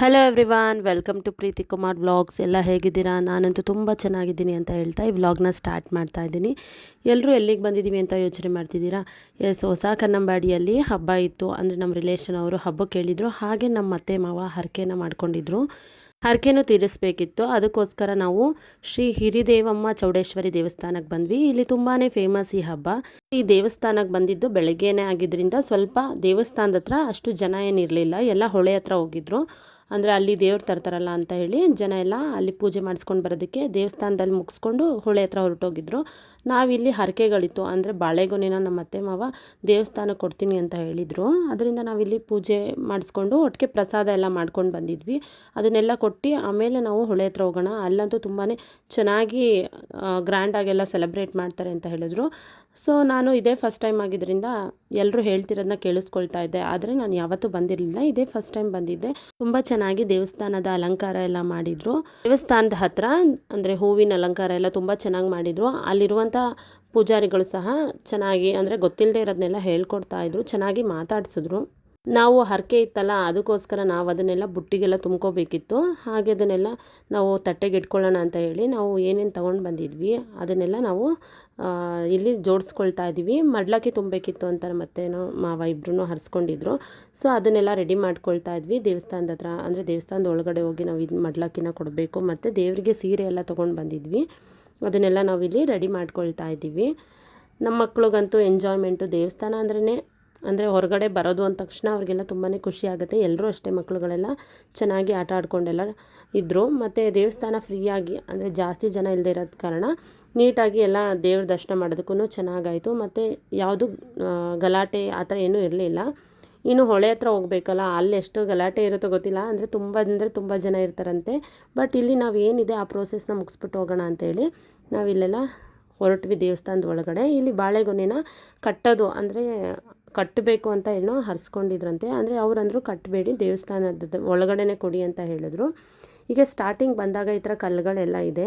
Hello everyone welcome to Preethi Kumar vlogs ಎಲ್ಲ ಹೇಗಿದ್ದೀರಾ? ನಾನಂತೂ ತುಂಬ ಚೆನ್ನಾಗಿದ್ದೀನಿ ಅಂತ ಹೇಳ್ತಾ ಈ ವ್ಲಾಗ್ನ ಸ್ಟಾರ್ಟ್ ಮಾಡ್ತಾ ಇದ್ದೀನಿ. ಎಲ್ಲರೂ ಎಲ್ಲಿಗೆ ಬಂದಿದ್ದೀವಿ ಅಂತ ಯೋಚನೆ ಮಾಡ್ತಿದ್ದೀರಾ? ಎಸ್ ಹೊಸ ಕನ್ನಂಬಾಡಿಯಲ್ಲಿ ಹಬ್ಬ ಇತ್ತು. ಅಂದರೆ ನಮ್ಮ ರಿಲೇಷನ್ ಅವರು ಹಬ್ಬಕ್ಕೆ ಹೇಳಿದರು ಹಾಗೆ ನಮ್ಮ ಅತ್ತೆ, ಮಾವ ಹರಕೆನ ಮಾಡ್ಕೊಂಡಿದ್ರು. ಹರಕೆನೂ ತೀರಿಸಬೇಕಿತ್ತು. ಅದಕ್ಕೋಸ್ಕರ ನಾವು ಶ್ರೀ ಹಿರಿದೇವಮ್ಮ ಚೌಡೇಶ್ವರಿ ದೇವಸ್ಥಾನಕ್ಕೆ ಬಂದ್ವಿ. ಇಲ್ಲಿ ತುಂಬಾ ಫೇಮಸ್ ಈ ಹಬ್ಬ. ಈ ದೇವಸ್ಥಾನಕ್ಕೆ ಬಂದಿದ್ದು ಬೆಳಗ್ಗೆನೇ ಆಗಿದ್ದರಿಂದ ಸ್ವಲ್ಪ ದೇವಸ್ಥಾನದ ಹತ್ರ ಅಷ್ಟು ಜನ ಏನಿರಲಿಲ್ಲ. ಎಲ್ಲ ಹೊಳೆ ಹತ್ರ ಹೋಗಿದ್ರು. ಅಂದರೆ ಅಲ್ಲಿ ದೇವ್ರು ತರ್ತಾರಲ್ಲ ಅಂತ ಹೇಳಿ ಜನ ಎಲ್ಲ ಅಲ್ಲಿ ಪೂಜೆ ಮಾಡಿಸ್ಕೊಂಡು ಬರೋದಕ್ಕೆ ದೇವಸ್ಥಾನದಲ್ಲಿ ಮುಗಿಸ್ಕೊಂಡು ಹೊಳೆ ಹತ್ರ ಹೊರಟೋಗಿದ್ರು. ನಾವಿಲ್ಲಿ ಹರಕೆಗಳಿತ್ತು. ಅಂದರೆ ಬಾಳೆಗೊನೆನ ನಮ್ಮ ಅತ್ತೆ ಮಾವ ದೇವಸ್ಥಾನಕ್ಕೆ ಕೊಡ್ತೀನಿ ಅಂತ ಹೇಳಿದರು. ಅದರಿಂದ ನಾವಿಲ್ಲಿ ಪೂಜೆ ಮಾಡಿಸ್ಕೊಂಡು ಒಟ್ಟಿಗೆ ಪ್ರಸಾದ ಎಲ್ಲ ಮಾಡ್ಕೊಂಡು ಬಂದಿದ್ವಿ. ಅದನ್ನೆಲ್ಲ ಕೊಟ್ಟು ಆಮೇಲೆ ನಾವು ಹೊಳೆ ಹತ್ರ ಹೋಗೋಣ. ಅಲ್ಲಂತೂ ತುಂಬಾ ಚೆನ್ನಾಗಿ ಗ್ರ್ಯಾಂಡಾಗೆಲ್ಲ ಸೆಲೆಬ್ರೇಟ್ ಮಾಡ್ತಾರೆ ಅಂತ ಹೇಳಿದ್ರು. ಸೊ ನಾನು ಇದೇ ಫಸ್ಟ್ ಟೈಮ್ ಆಗಿದ್ದರಿಂದ ಎಲ್ಲರೂ ಹೇಳ್ತಿರೋದನ್ನ ಕೇಳಿಸ್ಕೊಳ್ತಾ ಇದ್ದೆ. ಆದರೆ ನಾನು ಯಾವತ್ತೂ ಬಂದಿರಲಿಲ್ಲ. ಇದೇ ಫಸ್ಟ್ ಟೈಮ್ ಬಂದಿದ್ದೆ. ತುಂಬ ಚೆನ್ನಾಗಿ ದೇವಸ್ಥಾನದ ಅಲಂಕಾರ ಎಲ್ಲ ಮಾಡಿದರು. ದೇವಸ್ಥಾನದ ಹತ್ರ, ಅಂದರೆ ಹೂವಿನ ಅಲಂಕಾರ ಎಲ್ಲ ತುಂಬ ಚೆನ್ನಾಗಿ ಮಾಡಿದರು. ಅಲ್ಲಿರುವಂಥ ಪೂಜಾರಿಗಳು ಸಹ ಚೆನ್ನಾಗಿ, ಅಂದರೆ ಗೊತ್ತಿಲ್ಲದೆ ಇರೋದನ್ನೆಲ್ಲ ಹೇಳ್ಕೊಡ್ತಾ ಇದ್ರು. ಚೆನ್ನಾಗಿ ಮಾತಾಡ್ಸಿದ್ರು. ನಾವು ಹರಕೆ ಇತ್ತಲ್ಲ, ಅದಕ್ಕೋಸ್ಕರ ನಾವು ಅದನ್ನೆಲ್ಲ ಬುಟ್ಟಿಗೆಲ್ಲ ತುಂಬ್ಕೋಬೇಕಿತ್ತು. ಹಾಗೆ ಅದನ್ನೆಲ್ಲ ನಾವು ತಟ್ಟೆಗೆ ಇಟ್ಕೊಳ್ಳೋಣ ಅಂತ ಹೇಳಿ ನಾವು ಏನೇನು ತೊಗೊಂಡು ಬಂದಿದ್ವಿ, ಅದನ್ನೆಲ್ಲ ನಾವು ಇಲ್ಲಿ ಜೋಡಿಸ್ಕೊಳ್ತಾ ಇದ್ದೀವಿ ಮಡ್ಲಕ್ಕಿ ತುಂಬಬೇಕಿತ್ತು ಅಂತ ಮತ್ತೇನೋ ಮಾವ ಇಬ್ಬರೂ ಹರಿಸ್ಕೊಂಡಿದ್ರು. ಸೊ ಅದನ್ನೆಲ್ಲ ರೆಡಿ ಮಾಡ್ಕೊಳ್ತಾ ಇದ್ವಿ. ದೇವಸ್ಥಾನದ ಹತ್ರ, ಅಂದರೆ ದೇವಸ್ಥಾನದ ಒಳಗಡೆ ಹೋಗಿ ನಾವು ಇದು ಮಡ್ಲಕ್ಕಿನ ಕೊಡಬೇಕು. ಮತ್ತು ದೇವರಿಗೆ ಸೀರೆ ಎಲ್ಲ ತೊಗೊಂಡು ಬಂದಿದ್ವಿ. ಅದನ್ನೆಲ್ಲ ನಾವಿಲ್ಲಿ ರೆಡಿ ಮಾಡ್ಕೊಳ್ತಾ ಇದ್ದೀವಿ ನಮ್ಮ ಮಕ್ಳಿಗಂತೂ ಎಂಜಾಯ್ಮೆಂಟು ದೇವಸ್ಥಾನ ಅಂದ್ರೇ ಅಂದರೆ ಹೊರಗಡೆ ಬರೋದು ಅಂದ ತಕ್ಷಣ ಅವ್ರಿಗೆಲ್ಲ ತುಂಬಾ ಖುಷಿ ಆಗುತ್ತೆ. ಎಲ್ಲರೂ ಅಷ್ಟೇ ಮಕ್ಕಳುಗಳೆಲ್ಲ ಚೆನ್ನಾಗಿ ಆಟ ಆಡ್ಕೊಂಡೆಲ್ಲ ಇದ್ದರು ಮತ್ತು ದೇವಸ್ಥಾನ ಫ್ರೀಯಾಗಿ ಅಂದರೆ ಜಾಸ್ತಿ ಜನ ಇಲ್ಲದೆ ಇರೋದ ಕಾರಣ ನೀಟಾಗಿ ಎಲ್ಲ ದೇವ್ರ ದರ್ಶನ ಮಾಡೋದಕ್ಕೂ ಚೆನ್ನಾಗಾಯಿತು. ಮತ್ತು ಯಾವುದು ಗಲಾಟೆ ಆ ಥರ ಏನೂ ಇರಲಿಲ್ಲ. ಇನ್ನು ಹೊಳೆ ಹತ್ರ ಹೋಗ್ಬೇಕಲ್ಲ, ಅಲ್ಲಿ ಎಷ್ಟು ಗಲಾಟೆ ಇರುತ್ತೋ ಗೊತ್ತಿಲ್ಲ. ಅಂದರೆ ತುಂಬ ಅಂದರೆ ತುಂಬ ಜನ ಇರ್ತಾರಂತೆ. ಬಟ್ ಇಲ್ಲಿ ನಾವು ಏನಿದೆ ಆ ಪ್ರೋಸೆಸ್ನ ಮುಗಿಸ್ಬಿಟ್ಟು ಹೋಗೋಣ ಅಂತೇಳಿ ನಾವಿಲ್ಲೆಲ್ಲ ಹೊರಟ್ವಿ ದೇವಸ್ಥಾನದ ಒಳಗಡೆ. ಇಲ್ಲಿ ಬಾಳೆಗೊನೆನ ಕಟ್ಟೋದು ಅಂದರೆ ಕಟ್ಟಬೇಕು ಅಂತ ಏನೋ ಹರಿಸ್ಕೊಂಡಿದ್ರಂತೆ. ಅಂದರೆ ಅವರಂದರು ಕಟ್ಟಬೇಡಿ ದೇವಸ್ಥಾನದ ಒಳಗಡೆನೆ ಕೊಡಿ ಅಂತ ಹೇಳಿದ್ರು. ಈಗ ಸ್ಟಾರ್ಟಿಂಗ್ ಬಂದಾಗ ಈ ಥರ ಕಲ್ಲುಗಳೆಲ್ಲ ಇದೆ.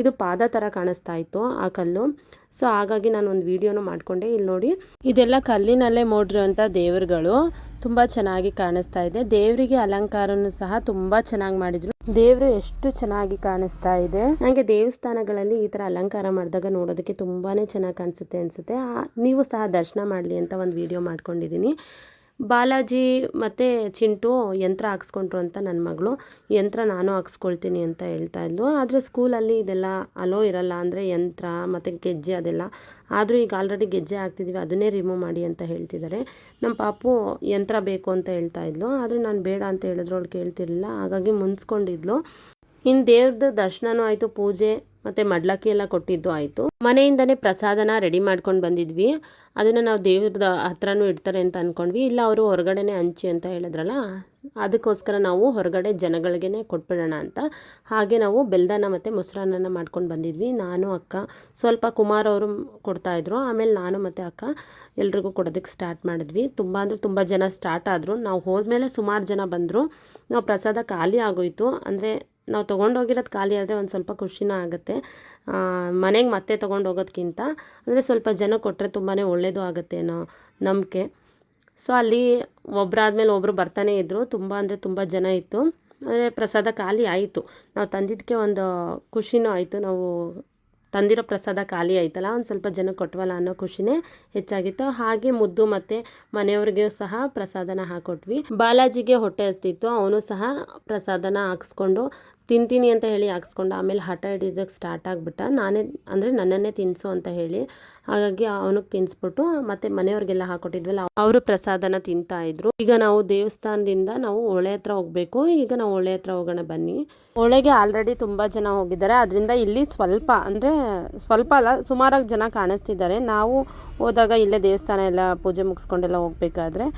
ಇದು ಪಾದ ಥರ ಕಾಣಿಸ್ತಾ ಇತ್ತು ಆ ಕಲ್ಲು. ಸೊ ಹಾಗಾಗಿ ನಾನು ಒಂದು ವೀಡಿಯೋನು ಮಾಡಿಕೊಂಡೆ. ಇಲ್ಲಿ ನೋಡಿ, ಇದೆಲ್ಲ ಕಲ್ಲಿನಲ್ಲೇ ಮೂಡಿರುವಂಥ ದೇವರುಗಳು. ತುಂಬ ಚೆನ್ನಾಗಿ ಕಾಣಿಸ್ತಾ ಇದೆ. ದೇವರಿಗೆ ಅಲಂಕಾರನೂ ಸಹ ತುಂಬ ಚೆನ್ನಾಗಿ ಮಾಡಿದ್ರು. ದೇವರು ಎಷ್ಟು ಚೆನ್ನಾಗಿ ಕಾಣಿಸ್ತಾ ಇದೆ. ನನಗೆ ದೇವಸ್ಥಾನಗಳಲ್ಲಿ ಈ ಥರ ಅಲಂಕಾರ ಮಾಡಿದಾಗ ನೋಡೋದಕ್ಕೆ ತುಂಬಾ ಚೆನ್ನಾಗಿ ಕಾಣಿಸುತ್ತೆ ಅನಿಸುತ್ತೆ. ನೀವು ಸಹ ದರ್ಶನ ಮಾಡಲಿ ಅಂತ ಒಂದು ವಿಡಿಯೋ ಮಾಡ್ಕೊಂಡಿದ್ದೀನಿ ಬಾಲಾಜಿ ಮತ್ತು ಚಿಂಟು ಯಂತ್ರ ಹಾಕ್ಸ್ಕೊಂಡ್ರು ಅಂತ ನನ್ನ ಮಗಳು. ಯಂತ್ರ ನಾನು ಹಾಕ್ಸ್ಕೊಳ್ತೀನಿ ಅಂತ ಹೇಳ್ತಾ ಇದ್ಲು. ಆದರೆ ಸ್ಕೂಲಲ್ಲಿ ಇದೆಲ್ಲ ಅಲೋ ಇರಲ್ಲ ಅಂದರೆ ಯಂತ್ರ ಮತ್ತು ಗೆಜ್ಜೆ ಅದೆಲ್ಲ. ಆದರೂ ಈಗ ಆಲ್ರೆಡಿ ಗೆಜ್ಜೆ ಹಾಕ್ತಿದ್ದೀವಿ ಅದನ್ನೇ ರಿಮೂವ್ ಮಾಡಿ ಅಂತ ಹೇಳ್ತಿದ್ದಾರೆ. ನಮ್ಮ ಪಾಪು ಯಂತ್ರ ಬೇಕು ಅಂತ ಹೇಳ್ತಾ ಇದ್ಲು. ಆದರೆ ನಾನು ಬೇಡ ಅಂತ ಹೇಳಿದ್ರು, ಅವಳು ಕೇಳ್ತಿರಲಿಲ್ಲ. ಹಾಗಾಗಿ ಮುನ್ಸ್ಕೊಂಡಿದ್ಲು ಇನ್ನು ದೇವ್ರದ್ದು ದರ್ಶನವೂ ಆಯಿತು, ಪೂಜೆ ಮತ್ತು ಮಡ್ಲಕ್ಕಿ ಎಲ್ಲ ಕೊಟ್ಟಿದ್ದು ಆಯಿತು. ಮನೆಯಿಂದನೇ ಪ್ರಸಾದನ ರೆಡಿ ಮಾಡ್ಕೊಂಡು ಬಂದಿದ್ವಿ. ಅದನ್ನು ನಾವು ದೇವ್ರದ ಹತ್ರನೂ ಇಡ್ತಾರೆ ಅಂತ ಅಂದ್ಕೊಂಡ್ವಿ ಇಲ್ಲ, ಅವರು ಹೊರಗಡೆನೇ ಹಂಚಿ ಅಂತ ಹೇಳಿದ್ರಲ್ಲ, ಅದಕ್ಕೋಸ್ಕರ ನಾವು ಹೊರಗಡೆ ಜನಗಳಿಗೆ ಕೊಟ್ಬಿಡೋಣ ಅಂತ. ಹಾಗೆ ನಾವು ಬೆಲ್ದನ ಮತ್ತು ಮೊಸರನ್ನ ಮಾಡ್ಕೊಂಡು ಬಂದಿದ್ವಿ. ನಾನು, ಅಕ್ಕ, ಸ್ವಲ್ಪ ಕುಮಾರ್ ಅವರು ಕೊಡ್ತಾಯಿದ್ರು ಆಮೇಲೆ ನಾನು ಮತ್ತು ಅಕ್ಕ ಎಲ್ರಿಗೂ ಕೊಡೋದಕ್ಕೆ ಸ್ಟಾರ್ಟ್ ಮಾಡಿದ್ವಿ. ತುಂಬ ಅಂದರೆ ತುಂಬ ಜನ ಸ್ಟಾರ್ಟ್ ಆದರು. ನಾವು ಹೋದ್ಮೇಲೆ ಸುಮಾರು ಜನ ಬಂದರು. ನಾವು ಪ್ರಸಾದ ಖಾಲಿ ಆಗೋಯಿತು. ಅಂದರೆ ನಾವು ತೊಗೊಂಡೋಗಿರೋದು ಖಾಲಿ ಆದರೆ ಒಂದು ಸ್ವಲ್ಪ ಖುಷಿನೂ ಆಗುತ್ತೆ. ಮನೆಗೆ ಮತ್ತೆ ತೊಗೊಂಡು ಹೋಗೋದಕ್ಕಿಂತ ಅಂದರೆ ಸ್ವಲ್ಪ ಜನ ಕೊಟ್ಟರೆ ತುಂಬಾ ಒಳ್ಳೆಯದು ಆಗುತ್ತೆ ಅನ್ನೋ ನಂಬಿಕೆ. ಸೊ, ಅಲ್ಲಿ ಒಬ್ಬರಾದ್ಮೇಲೆ ಒಬ್ಬರು ಬರ್ತಾನೆ ಇದ್ದರು ತುಂಬ ಅಂದರೆ ತುಂಬ ಜನ ಇತ್ತು. ಅಂದರೆ ಪ್ರಸಾದ ಖಾಲಿ ಆಯಿತು. ನಾವು ತಂದಿದ್ದಕ್ಕೆ ಒಂದು ಖುಷಿನೂ ಆಯಿತು. ನಾವು ತಂದಿರೋ ಪ್ರಸಾದ ಖಾಲಿ ಆಯ್ತಲ್ಲ, ಒಂದು ಸ್ವಲ್ಪ ಜನ ಕೊಟ್ವಲ್ಲ ಅನ್ನೋ ಖುಷಿನೇ ಹೆಚ್ಚಾಗಿತ್ತು. ಹಾಗೆ ಮುದ್ದು ಮತ್ತು ಮನೆಯವ್ರಿಗೂ ಸಹ ಪ್ರಸಾದನ ಹಾಕೊಟ್ವಿ. ಬಾಲಾಜಿಗೆ ಹೊಟ್ಟೆ ಹಸ್ತಿತ್ತು. ಅವನು ಸಹ ಪ್ರಸಾದನ ಹಾಕ್ಸ್ಕೊಂಡು ತಿಂತೀನಿ ಅಂತ ಹೇಳಿ ಹಾಕ್ಸ್ಕೊಂಡು. ಆಮೇಲೆ ಹಠ ಹಿಡಿಯೋದಕ್ಕೆ ಸ್ಟಾರ್ಟ್ ಆಗಿಬಿಟ್ಟ. ನಾನೇ ಅಂದರೆ ನನ್ನನ್ನೇ ತಿನ್ನಿಸು ಅಂತ ಹೇಳಿ. ಹಾಗಾಗಿ ಅವನಿಗೆ ತಿನ್ನಿಸ್ಬಿಟ್ಟು ಮತ್ತು ಮನೆಯವ್ರಿಗೆಲ್ಲ ಹಾಕೊಟ್ಟಿದ್ವಲ್ಲ, ಅವರು ಪ್ರಸಾದನ ತಿಂತಾ ಇದ್ರು. ಈಗ ನಾವು ದೇವಸ್ಥಾನದಿಂದ ನಾವು ಹೊಳೆ ಹತ್ರ ಹೋಗಬೇಕು. ಈಗ ನಾವು ಹೊಳೆ ಹತ್ರ ಹೋಗೋಣ ಬನ್ನಿ. ಹೊಳೆಗೆ ಆಲ್ರೆಡಿ ತುಂಬ ಜನ ಹೋಗಿದ್ದಾರೆ. ಅದರಿಂದ ಇಲ್ಲಿ ಸ್ವಲ್ಪ ಅಂದರೆ ಸ್ವಲ್ಪ ಅಲ್ಲ, ಸುಮಾರಾಗಿ ಜನ ಕಾಣಿಸ್ತಿದ್ದಾರೆ. ನಾವು ಹೋದಾಗ ಇಲ್ಲೇ ದೇವಸ್ಥಾನ ಎಲ್ಲ ಪೂಜೆ ಮುಗಿಸ್ಕೊಂಡೆಲ್ಲ ಹೋಗಬೇಕಾದ್ರೆ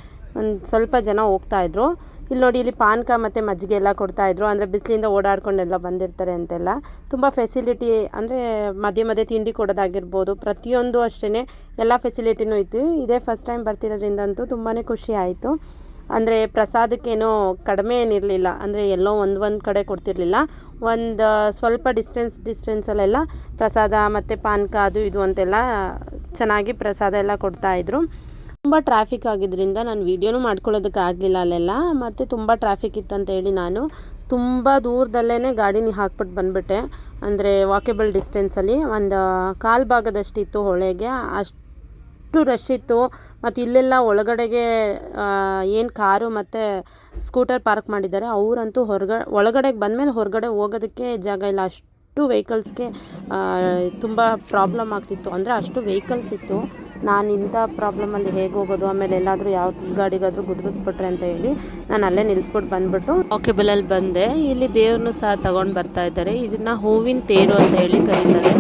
ಒಂದು ಸ್ವಲ್ಪ ಜನ ಹೋಗ್ತಾಯಿದ್ರು ಇಲ್ಲಿ ನೋಡಿ, ಇಲ್ಲಿ ಪಾನಕ ಮತ್ತು ಮಜ್ಜಿಗೆ ಎಲ್ಲ ಕೊಡ್ತಾಯಿದ್ರು ಅಂದರೆ ಬಿಸಿಲಿಂದ ಓಡಾಡ್ಕೊಂಡೆಲ್ಲ ಬಂದಿರ್ತಾರೆ ಅಂತೆಲ್ಲ. ತುಂಬ ಫೆಸಿಲಿಟಿ ಅಂದರೆ ಮಧ್ಯೆ ಮಧ್ಯೆ ತಿಂಡಿ ಕೊಡೋದಾಗಿರ್ಬೋದು. ಪ್ರತಿಯೊಂದು ಅಷ್ಟೇ ಎಲ್ಲ ಫೆಸಿಲಿಟಿನೂ ಇತ್ತು. ಇದೇ ಫಸ್ಟ್ ಟೈಮ್ ಬರ್ತಿರೋದ್ರಿಂದಂತೂ ತುಂಬಾ ಖುಷಿ ಆಯಿತು. ಅಂದರೆ ಪ್ರಸಾದಕ್ಕೇನೋ ಕಡಿಮೆ ಏನಿರಲಿಲ್ಲ. ಅಂದರೆ ಎಲ್ಲೋ ಒಂದು ಒಂದು ಕಡೆ ಕೊಡ್ತಿರ್ಲಿಲ್ಲ. ಒಂದು ಸ್ವಲ್ಪ ಡಿಸ್ಟೆನ್ಸ್ ಡಿಸ್ಟೆನ್ಸಲ್ಲೆಲ್ಲ ಪ್ರಸಾದ ಮತ್ತು ಪಾನಕ ಅದು ಇದು ಅಂತೆಲ್ಲ ಚೆನ್ನಾಗಿ ಪ್ರಸಾದ ಎಲ್ಲ ಕೊಡ್ತಾಯಿದ್ರು ತುಂಬ ಟ್ರಾಫಿಕ್ ಆಗಿದ್ದರಿಂದ ನಾನು ವೀಡಿಯೋನೂ ಮಾಡ್ಕೊಳ್ಳೋದಕ್ಕೆ ಆಗಲಿಲ್ಲ ಅಲ್ಲೆಲ್ಲ, ಮತ್ತು ತುಂಬ ಟ್ರಾಫಿಕ್ ಇತ್ತಂತ ಹೇಳಿ ನಾನು ತುಂಬ ದೂರದಲ್ಲೇ ಗಾಡಿನ ಹಾಕ್ಬಿಟ್ಟು ಬಂದುಬಿಟ್ಟೆ. ಅಂದರೆ ವಾಕೇಬಲ್ ಡಿಸ್ಟೆನ್ಸಲ್ಲಿ ಒಂದು, ಕಾಲು ಭಾಗದಷ್ಟಿತ್ತು ಹೊಳೆಗೆ, ಅಷ್ಟು ರಶ್ ಇತ್ತು. ಮತ್ತು ಇಲ್ಲೆಲ್ಲ ಒಳಗಡೆಗೆ ಏನು ಕಾರು ಮತ್ತು ಸ್ಕೂಟರ್ ಪಾರ್ಕ್ ಮಾಡಿದ್ದಾರೆ, ಅವರಂತೂ ಹೊರಗಡೆ ಒಳಗಡೆಗೆ ಬಂದಮೇಲೆ ಹೊರಗಡೆ ಹೋಗೋದಕ್ಕೆ ಜಾಗ ಇಲ್ಲ. ಅಷ್ಟು ವೆಹಿಕಲ್ಸ್ಗೆ ತುಂಬ ಪ್ರಾಬ್ಲಮ್ ಆಗ್ತಿತ್ತು. ಅಂದರೆ ಅಷ್ಟು ವೆಹಿಕಲ್ಸ್ ಇತ್ತು. ನಾನು ಇಂಥ ಪ್ರಾಬ್ಲಮಲ್ಲಿ ಹೇಗೆ ಹೋಗೋದು? ಆಮೇಲೆ ಎಲ್ಲಾದರೂ ಯಾವ ಗಾಡಿಗಾದರೂ ಗುದ್ರಿಸ್ಬಿಟ್ರೆ ಅಂತ ಹೇಳಿ ನಾನು ಅಲ್ಲೇ ನಿಲ್ಲಿಸ್ಬಿಟ್ಟು ಬಂದ್ಬಿಟ್ಟು ವಾಕೆಬಲಲ್ಲಿ ಬಂದೆ. ಇಲ್ಲಿ ದೇವ್ರನ್ನೂ ಸಹ ತಗೊಂಡು ಬರ್ತಾ ಇದ್ದಾರೆ. ಇದನ್ನು ಹೂವಿನ ತೇರು ಅಂತ ಹೇಳಿ ಕರೀತಾರೆ.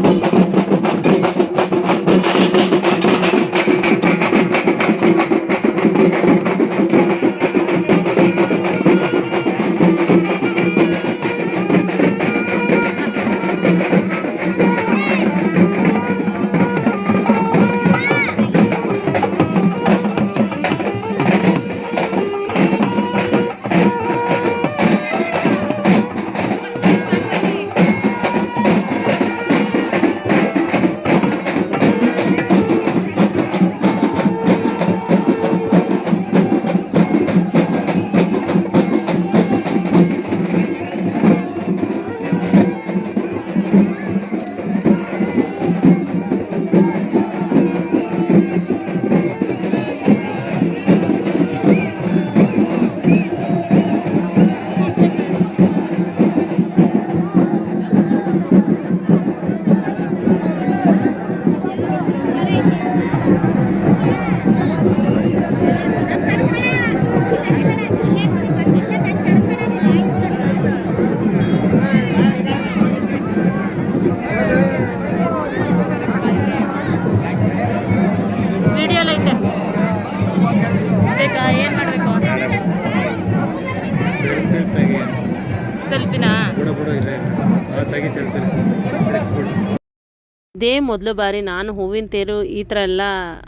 ಇದೇ ಮೊದಲು ಬಾರಿ ನಾನು ಹೂವಿನ ತೇರು ಈ ಥರ ಎಲ್ಲ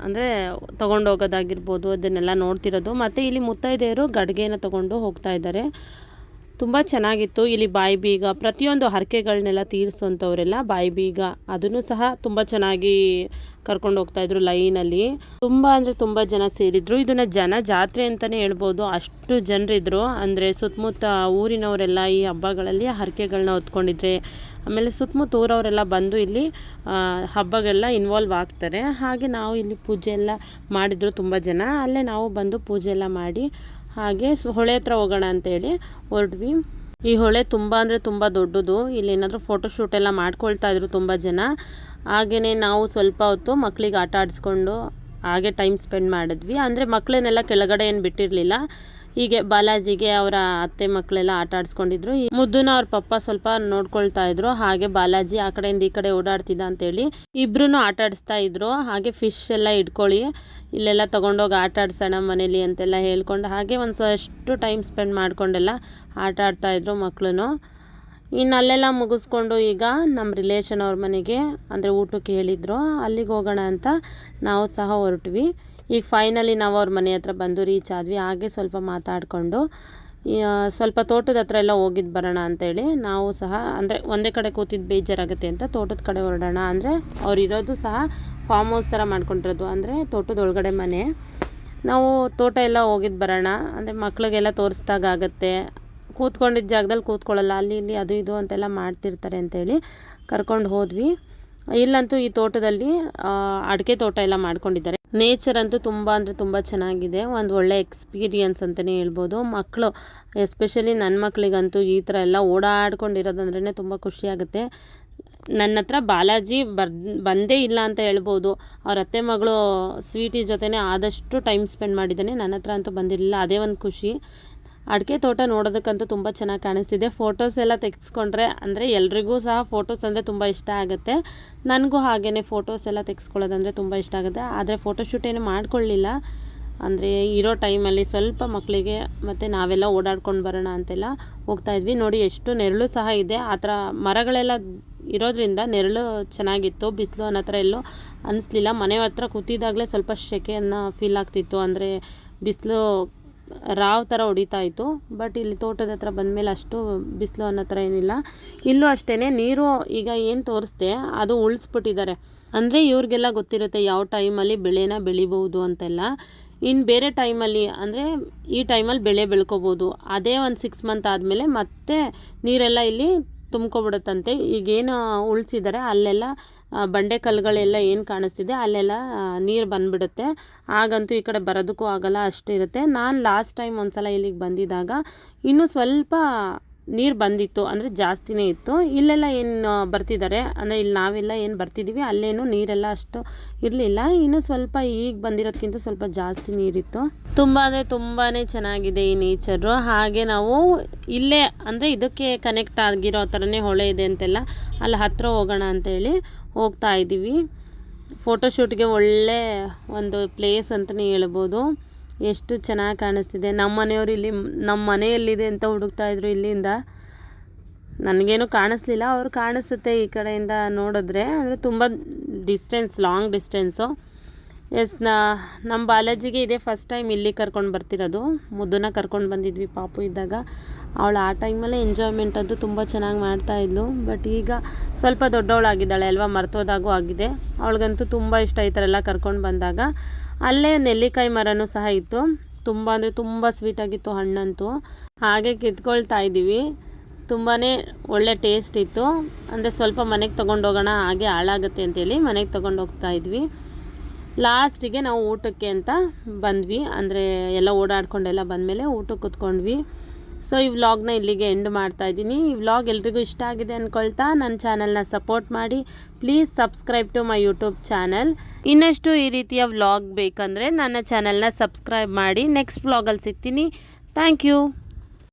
ಅಂದರೆ ತೊಗೊಂಡೋಗೋದಾಗಿರ್ಬೋದು ಅದನ್ನೆಲ್ಲ ನೋಡ್ತಿರೋದು. ಮತ್ತು ಇಲ್ಲಿ ಮುತ್ತೈದೆಯರು ಗಡಿಗೆನ ತೊಗೊಂಡು ಹೋಗ್ತಾ ಇದ್ದಾರೆ. ತುಂಬ ಚೆನ್ನಾಗಿತ್ತು. ಇಲ್ಲಿ ಬಾಯಿ ಬೀಗ, ಪ್ರತಿಯೊಂದು ಹರಕೆಗಳನ್ನೆಲ್ಲ ತೀರಿಸುವಂಥವರೆಲ್ಲ ಬಾಯಿ ಬೀಗ, ಅದನ್ನು ಸಹ ತುಂಬ ಚೆನ್ನಾಗಿ ಕರ್ಕೊಂಡು ಹೋಗ್ತಾಯಿದ್ರು ಲೈನಲ್ಲಿ. ತುಂಬ ಅಂದರೆ ತುಂಬ ಜನ ಸೇರಿದ್ರು. ಇದನ್ನು ಜನ ಜಾತ್ರೆ ಅಂತಲೇ ಹೇಳ್ಬೋದು. ಅಷ್ಟು ಜನರಿದ್ದರು ಅಂದರೆ ಸುತ್ತಮುತ್ತ ಊರಿನವರೆಲ್ಲ ಈ ಹಬ್ಬಗಳಲ್ಲಿ ಹರಕೆಗಳನ್ನ ಹೊತ್ಕೊಂಡಿದ್ರೆ ಆಮೇಲೆ ಸುತ್ತಮುತ್ತ ಊರವರೆಲ್ಲ ಬಂದು ಇಲ್ಲಿ ಹಬ್ಬಗೆಲ್ಲ ಇನ್ವಾಲ್ವ್ ಆಗ್ತಾರೆ. ಹಾಗೆ ನಾವು ಇಲ್ಲಿ ಪೂಜೆ ಎಲ್ಲ ಮಾಡಿದ್ರು ತುಂಬ ಜನ. ಅಲ್ಲೇ ನಾವು ಬಂದು ಪೂಜೆ ಎಲ್ಲ ಮಾಡಿ, ಹಾಗೆ ಹೊಳೆ ಹತ್ರ ಹೋಗೋಣ ಅಂತೇಳಿ ಹೊರಡ್ವಿ ಈ ಹೊಳೆ ತುಂಬ ಅಂದರೆ ತುಂಬ ದೊಡ್ಡದು. ಇಲ್ಲಿ ಏನಾದರೂ ಫೋಟೋಶೂಟ್ ಎಲ್ಲ ಮಾಡ್ಕೊಳ್ತಾ ಇದ್ರು ತುಂಬ ಜನ. ಹಾಗೆಯೇ ನಾವು ಸ್ವಲ್ಪ ಹೊತ್ತು ಮಕ್ಕಳಿಗೆ ಆಟ ಆಡಿಸ್ಕೊಂಡು, ಹಾಗೆ ಟೈಮ್ ಸ್ಪೆಂಡ್ ಮಾಡಿದ್ವಿ. ಅಂದರೆ ಮಕ್ಕಳನ್ನೆಲ್ಲ ಕೆಳಗಡೆ ಏನು ಬಿಟ್ಟಿರಲಿಲ್ಲ. ಹೀಗೆ ಬಾಲಾಜಿಗೆ ಅವರ ಅತ್ತೆ ಮಕ್ಕಳೆಲ್ಲ ಆಟ ಆಡಿಸ್ಕೊಂಡಿದ್ರು. ಮುದ್ದುನ ಅವ್ರ ಪಪ್ಪ ಸ್ವಲ್ಪ ನೋಡ್ಕೊಳ್ತಾ ಇದ್ರು. ಹಾಗೆ ಬಾಲಾಜಿ ಆ ಕಡೆಯಿಂದ ಈ ಕಡೆ ಓಡಾಡ್ತಿದ್ದ ಅಂತೇಳಿ ಇಬ್ರು ಆಟ ಆಡಿಸ್ತಾ ಇದ್ರು. ಹಾಗೆ ಫಿಶ್ ಎಲ್ಲ ಇಟ್ಕೊಳ್ಳಿ ಇಲ್ಲೆಲ್ಲ ತಗೊಂಡೋಗಿ ಆಟ ಆಡ್ಸೋಣ ಮನೇಲಿ ಅಂತೆಲ್ಲ ಹೇಳ್ಕೊಂಡು ಹಾಗೆ ಒಂದು ಸಷ್ಟು ಟೈಮ್ ಸ್ಪೆಂಡ್ ಮಾಡ್ಕೊಂಡೆಲ್ಲ ಆಟ ಆಡ್ತಾ ಇದ್ರು ಮಕ್ಕಳು ಇನ್ನು ಅಲ್ಲೆಲ್ಲ ಮುಗಿಸ್ಕೊಂಡು ಈಗ ನಮ್ಮ ರಿಲೇಷನ್ ಅವ್ರ ಮನೆಗೆ, ಅಂದರೆ ಊಟಕ್ಕೆ ಹೇಳಿದ್ರು. ಅಲ್ಲಿಗೆ ಹೋಗೋಣ ಅಂತ ನಾವು ಸಹ ಹೊರಟ್ವಿ. ಈಗ ಫೈನಲಿ ನಾವು ಅವ್ರ ಮನೆ ಹತ್ರ ಬಂದು ರೀಚ್ ಆದ್ವಿ. ಹಾಗೆ ಸ್ವಲ್ಪ ಮಾತಾಡಿಕೊಂಡು ಸ್ವಲ್ಪ ತೋಟದ ಹತ್ರ ಎಲ್ಲ ಹೋಗಿದ್ದು ಬರೋಣ ಅಂತೇಳಿ ನಾವು ಸಹ, ಅಂದರೆ ಒಂದೇ ಕಡೆ ಕೂತಿದ್ದು ಬೇಜಾರಾಗುತ್ತೆ ಅಂತ ತೋಟದ ಕಡೆ ಹೊರಡೋಣ ಅಂದರೆ ಅವ್ರು ಇರೋದು ಸಹ ಫಾರ್ಮ್ ಹೌಸ್ ಥರ ಮಾಡ್ಕೊಂಡಿರೋದು ಅಂದರೆ ತೋಟದ ಒಳಗಡೆ ಮನೆ. ನಾವು ತೋಟ ಎಲ್ಲ ಹೋಗಿದ್ದು ಬರೋಣ. ಅಂದರೆ ಮಕ್ಳಿಗೆಲ್ಲ ತೋರಿಸ್ದಾಗ ಆಗುತ್ತೆ. ಕೂತ್ಕೊಂಡಿದ್ದ ಜಾಗದಲ್ಲಿ ಕೂತ್ಕೊಳ್ಳಲ್ಲ. ಅಲ್ಲಿ ಇಲ್ಲಿ ಅದು ಇದು ಅಂತೆಲ್ಲ ಮಾಡ್ತಿರ್ತಾರೆ ಅಂತೇಳಿ ಕರ್ಕೊಂಡು ಹೋದ್ವಿ. ಇಲ್ಲಂತೂ ಈ ತೋಟದಲ್ಲಿ ಅಡಿಕೆ ತೋಟ ಎಲ್ಲ ಮಾಡ್ಕೊಂಡಿದ್ದಾರೆ. ನೇಚರ್ ಅಂತೂ ತುಂಬ ಅಂದರೆ ತುಂಬ ಚೆನ್ನಾಗಿದೆ. ಒಂದು ಒಳ್ಳೆ ಎಕ್ಸ್ಪೀರಿಯನ್ಸ್ ಅಂತಲೇ ಹೇಳ್ಬೋದು. ಮಕ್ಕಳು ಎಸ್ಪೆಷಲಿ ನನ್ನ ಮಕ್ಕಳಿಗಂತೂ ಈ ಥರ ಎಲ್ಲ ಓಡಾಡ್ಕೊಂಡಿರೋದಂದ್ರೇ ತುಂಬ ಖುಷಿಯಾಗುತ್ತೆ ನನ್ನ ಹತ್ರ ಬಾಲಾಜಿ ಬರ್, ಬಂದೇ ಇಲ್ಲ ಅಂತ ಹೇಳ್ಬೋದು. ಅವ್ರ ಅತ್ತೆ ಮಗಳು ಸ್ವೀಟಿ ಜೊತೆನೇ ಆದಷ್ಟು ಟೈಮ್ ಸ್ಪೆಂಡ್ ಮಾಡಿದ್ದಾನೆ. ನನ್ನ ಹತ್ರ ಅಂತೂ ಬಂದಿರಲಿಲ್ಲ. ಅದೇ ಒಂದು ಖುಷಿ. ಅಡಿಕೆ ತೋಟ ನೋಡೋದಕ್ಕಂತೂ ತುಂಬ ಚೆನ್ನಾಗಿ ಕಾಣಿಸ್ತಿದೆ. ಫೋಟೋಸ್ ಎಲ್ಲ ತೆಗೆಸ್ಕೊಂಡ್ರೆ ಅಂದರೆ ಎಲ್ರಿಗೂ ಸಹ ಫೋಟೋಸ್ ಅಂದರೆ ತುಂಬ ಇಷ್ಟ ಆಗುತ್ತೆ. ನನಗೂ ಹಾಗೇ ಫೋಟೋಸ್ ಎಲ್ಲ ತೆಗೆಸ್ಕೊಳ್ಳೋದಂದರೆ ತುಂಬ ಇಷ್ಟ ಆಗುತ್ತೆ. ಆದರೆ ಫೋಟೋಶೂಟ್ ಏನು ಮಾಡಿಕೊಳ್ಳಿಲ್ಲ. ಅಂದರೆ ಇರೋ ಟೈಮಲ್ಲಿ ಸ್ವಲ್ಪ ಮಕ್ಕಳಿಗೆ ಮತ್ತು ನಾವೆಲ್ಲ ಓಡಾಡ್ಕೊಂಡು ಬರೋಣ ಅಂತೆಲ್ಲ ಹೋಗ್ತಾ ಇದ್ವಿ. ನೋಡಿ ಎಷ್ಟು ನೆರಳು ಸಹ ಇದೆ. ಆ ಥರ ಮರಗಳೆಲ್ಲ ಇರೋದ್ರಿಂದ ನೆರಳು ಚೆನ್ನಾಗಿತ್ತು. ಬಿಸಿಲು ಅನ್ನೋ ಥರ ಎಲ್ಲೂ ಅನಿಸ್ಲಿಲ್ಲ. ಮನೆ ಹತ್ರ ಕೂತಿದ್ದಾಗಲೇ ಸ್ವಲ್ಪ ಸೆಕೆಯನ್ನು ಫೀಲ್ ಆಗ್ತಿತ್ತು. ಅಂದರೆ ಬಿಸಿಲು ರಾವ್ ಥರ ಹೊಡಿತಾ ಇತ್ತು. ಬಟ್ ಇಲ್ಲಿ ತೋಟದ ಹತ್ರ ಬಂದಮೇಲೆ ಅಷ್ಟು ಬಿಸಿಲು ಅನ್ನೋ ಥರ ಏನಿಲ್ಲ. ಇಲ್ಲೂ ಅಷ್ಟೇ ನೀರು ಈಗ ಏನು ತೋರಿಸ್ದೆ, ಅದು ಉಳಿಸ್ಬಿಟ್ಟಿದ್ದಾರೆ. ಅಂದರೆ ಇವ್ರಿಗೆಲ್ಲ ಗೊತ್ತಿರುತ್ತೆ ಯಾವ ಟೈಮಲ್ಲಿ ಬೆಳೆನ ಬೆಳಿಬೋದು ಅಂತೆಲ್ಲ. ಇನ್ನು ಬೇರೆ ಟೈಮಲ್ಲಿ ಅಂದರೆ ಈ ಟೈಮಲ್ಲಿ ಬೆಳೆ ಬೆಳ್ಕೋಬೋದು. ಅದೇ ಒಂದು ಸಿಕ್ಸ್ ಮಂತ್ ಆದಮೇಲೆ ಮತ್ತೆ ನೀರೆಲ್ಲ ಇಲ್ಲಿ ತುಂಬ್ಕೊಬಿಡುತ್ತಂತೆ. ಈಗೇನು ಉಳಿಸಿದ್ದಾರೆ, ಅಲ್ಲೆಲ್ಲ ಬಂಡೆ ಕಲ್ಲುಗಳೆಲ್ಲ ಏನು ಕಾಣಿಸ್ತಿದೆ, ಅಲ್ಲೆಲ್ಲ ನೀರು ಬಂದುಬಿಡುತ್ತೆ. ಆಗಂತೂ ಈ ಕಡೆ ಬರೋದಕ್ಕೂ ಆಗಲ್ಲ ಅಷ್ಟಿರುತ್ತೆ ನಾನು ಲಾಸ್ಟ್ ಟೈಮ್ ಒಂದು ಸಲ ಇಲ್ಲಿಗೆ ಬಂದಿದ್ದಾಗ ಇನ್ನೂ ಸ್ವಲ್ಪ ನೀರು ಬಂದಿತ್ತು, ಅಂದರೆ ಜಾಸ್ತಿನೇ ಇತ್ತು. ಇಲ್ಲೆಲ್ಲ ಏನು ಬರ್ತಿದ್ದಾರೆ? ಅಂದರೆ ಇಲ್ಲಿ ನಾವೆಲ್ಲ ಏನು ಬರ್ತಿದ್ದೀವಿ ಅಲ್ಲೇನು ನೀರೆಲ್ಲ ಅಷ್ಟು ಇರಲಿಲ್ಲ. ಇನ್ನು ಸ್ವಲ್ಪ ಈಗ ಬಂದಿರೋದಕ್ಕಿಂತ ಸ್ವಲ್ಪ ಜಾಸ್ತಿ ನೀರಿತ್ತು. ತುಂಬ ಅಂದರೆ ತುಂಬಾ ಚೆನ್ನಾಗಿದೆ ಈ ನೇಚರು ಹಾಗೆ ನಾವು ಇಲ್ಲೇ, ಅಂದರೆ ಇದಕ್ಕೆ ಕನೆಕ್ಟ್ ಆಗಿರೋ ಥರನೇ ಹೊಳೆ ಇದೆ ಅಂತೆಲ್ಲ, ಅಲ್ಲಿ ಹತ್ತಿರ ಹೋಗೋಣ ಅಂತೇಳಿ ಹೋಗ್ತಾ ಇದ್ದೀವಿ. ಫೋಟೋಶೂಟ್ಗೆ ಒಳ್ಳೆ ಒಂದು ಪ್ಲೇಸ್ ಅಂತಲೇ ಹೇಳ್ಬೋದು. ಎಷ್ಟು ಚೆನ್ನಾಗಿ ಕಾಣಿಸ್ತಿದೆ. ನಮ್ಮ ಮನೆಯವರು ಇಲ್ಲಿ, ನಮ್ಮ ಮನೆಯಲ್ಲಿದೆ ಅಂತ ಹುಡುಕ್ತಾ ಇದ್ರು ಇಲ್ಲಿಂದ. ನನಗೇನು ಕಾಣಿಸ್ಲಿಲ್ಲ. ಅವ್ರು ಕಾಣಿಸುತ್ತೆ ಈ ಕಡೆಯಿಂದ ನೋಡಿದ್ರೆ. ಅಂದರೆ ತುಂಬ ಡಿಸ್ಟೆನ್ಸ್ ಲಾಂಗ್ ಡಿಸ್ಟೆನ್ಸು ಎಸ್ ನಾ ನಮ್ಮ ಬಾಲಾಜಿಗೆ ಇದೇ ಫಸ್ಟ್ ಟೈಮ್ ಇಲ್ಲಿ ಕರ್ಕೊಂಡು ಬರ್ತಿರೋದು. ಮುದ್ದನ್ನ ಕರ್ಕೊಂಡು ಬಂದಿದ್ವಿ ಪಾಪು ಇದ್ದಾಗ. ಅವಳು ಆ ಟೈಮಲ್ಲೇ ಎಂಜಾಯ್ಮೆಂಟ್ ಅದು ತುಂಬ ಚೆನ್ನಾಗಿ ಮಾಡ್ತಾ ಇದ್ಲು. ಬಟ್ ಈಗ ಸ್ವಲ್ಪ ದೊಡ್ಡವಳಾಗಿದ್ದಾಳೆ ಅಲ್ವಾ, ಮರ್ತೋದಾಗೂ ಆಗಿದೆ. ಅವಳಿಗಂತೂ ತುಂಬ ಇಷ್ಟ ಈ ಥರ ಎಲ್ಲ ಕರ್ಕೊಂಡು ಬಂದಾಗ. ಅಲ್ಲೇ ನೆಲ್ಲಿಕಾಯಿ ಮರನೂ ಸಹ ಇತ್ತು. ತುಂಬ ಅಂದರೆ ತುಂಬ ಸ್ವೀಟಾಗಿತ್ತು ಹಣ್ಣಂತೂ. ಹಾಗೆ ಕಿತ್ಕೊಳ್ತಾ ಇದ್ದೀವಿ. ತುಂಬಾ ಒಳ್ಳೆ ಟೇಸ್ಟ್ ಇತ್ತು. ಅಂದರೆ ಸ್ವಲ್ಪ ಮನೆಗೆ ತೊಗೊಂಡೋಗೋಣ ಹಾಗೆ ಹಾಳಾಗುತ್ತೆ ಅಂತೇಳಿ ಮನೆಗೆ ತೊಗೊಂಡು ಹೋಗ್ತಾ ಇದ್ವಿ. ಲಾಸ್ಟಿಗೆ ನಾವು ಊಟಕ್ಕೆ ಅಂತ ಬಂದ್ವಿ. ಅಂದರೆ ಎಲ್ಲ ಓಡಾಡ್ಕೊಂಡೆಲ್ಲ ಬಂದಮೇಲೆ ಊಟಕ್ಕೆ ಕೂತ್ಕೊಂಡ್ವಿ. ಸೊ ಈ ವ್ಲಾಗ್ನ ಇಲ್ಲಿಗೆ ಎಂಡ್ ಮಾಡ್ತಾ ಇದ್ದೀನಿ. ಈ ವ್ಲಾಗ್ ಎಲ್ರಿಗೂ ಇಷ್ಟ ಆಗಿದೆ ಅಂದ್ಕೊಳ್ತಾ ನನ್ನ ಚಾನಲ್ನ ಸಪೋರ್ಟ್ ಮಾಡಿ. Please subscribe to my YouTube channel ಇನ್ನಷ್ಟು ಈ ರೀತಿಯ ವ್ಲಾಗ್ ಬೇಕಂದರೆ ನನ್ನ ಚಾನಲ್ನ ಸಬ್ಸ್ಕ್ರೈಬ್ ಮಾಡಿ. ನೆಕ್ಸ್ಟ್ ವ್ಲಾಗಲ್ಲಿ ಸಿಗ್ತೀನಿ. Thank you